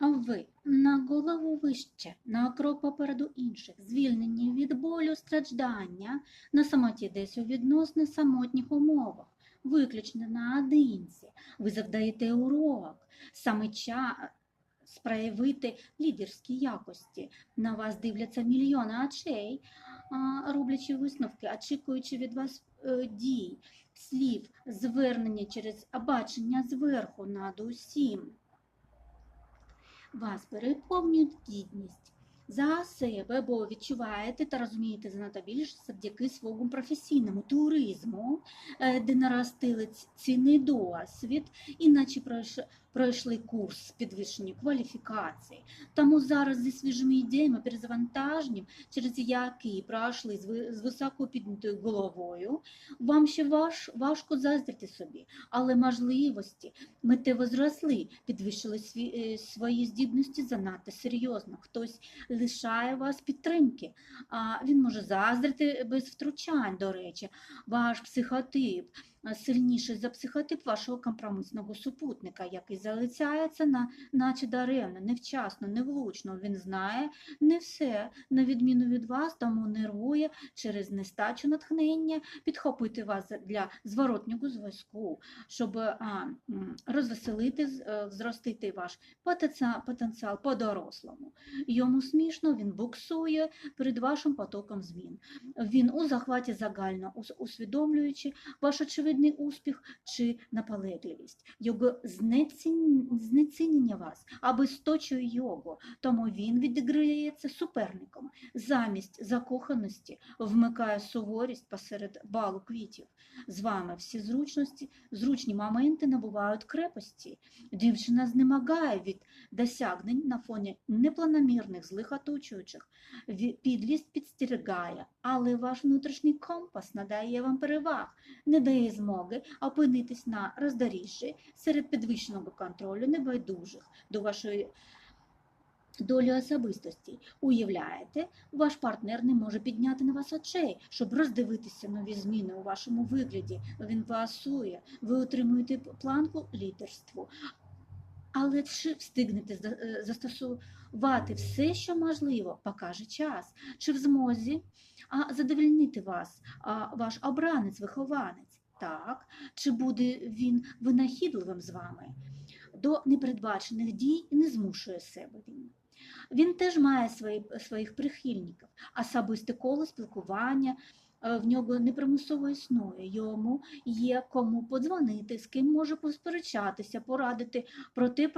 Ви на голову вище, на крок попереду інших, звільнені від болю, страждання, на самоті десь у відносно самотніх умовах, виключно наодинці. Ви завдаєте урок, саме час проявити лідерські якості. На вас дивляться мільйони очей, роблячи висновки, очікуючи від вас е, дій, слів, звернення через бачення зверху над усім. Вас переповнюють гідність за себе, бо відчуваєте та розумієте занадто більше завдяки своєму професійному туризму, е, де наростили цінний досвід, іначе пройш- пройшли курс підвищення кваліфікації. Тому зараз зі свіжими ідеями, перезавантаженням, через які пройшли з ви- високо піднятою головою, вам ще важ, важко заздрити собі, але можливості миттєво зросли, підвищили сві, е, свої здібності занадто серйозно. Хтось лишає вас підтримки. А він може заздрити без втручань, до речі. Ваш психотип сильніший за психотип вашого компромісного супутника, який залицяється на, наче даремно, невчасно, невлучно. Він знає не все, на відміну від вас, тому нервує через нестачу натхнення підхопити вас для зворотнього зв'язку, щоб а, розвеселити, е, зростити ваш потенціал по-дорослому. Йому смішно, він буксує перед вашим потоком змін. Він у захваті загально усвідомлюючи ваш очевидний успіх чи наполегливість. Його знецінення вас аби сточує його, тому він відіграється суперником. Замість закоханості вмикає суворість посеред балу квітів. З вами всі зручності, зручні моменти набувають крепості. Дівчина знемагає від досягнень на фоні непланомірних злих оточуючих. Підлість підстерігає, але ваш внутрішній компас надає вам переваг, не дає змоги опинитись на роздоріжжі серед підвищеного контролю небайдужих до вашої долі особистості. Уявляєте, ваш партнер не може підняти на вас очей, щоб роздивитися нові зміни у вашому вигляді. Він пасує, ви отримуєте планку лідерству. Але чи встигнете е, застосувати все, що можливо, покаже час, чи в змозі а, задовольнити вас, ваш обранець-вихованець, так, чи буде він винахідливим з вами? До непередбачених дій не змушує себе він. Він теж має свої, своїх прихильників, особисте коло спілкування е, в нього непримусово існує. Йому є кому подзвонити, з ким може посперечатися, порадити про те, про